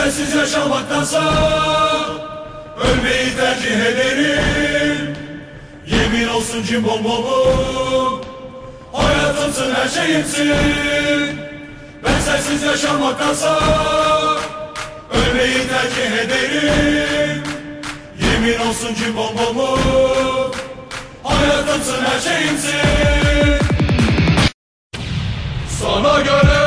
sensiz yaşamaktansa Ölmeyi tercih ederim. Yemin olsun cimbom bombom Hayatımsın her şeyimsin. Ben sensiz yaşamaktansa Ölmeyi tercih ederim. Yemin olsun cimbom bombom Hayatımsın her şeyimsin. Sana göre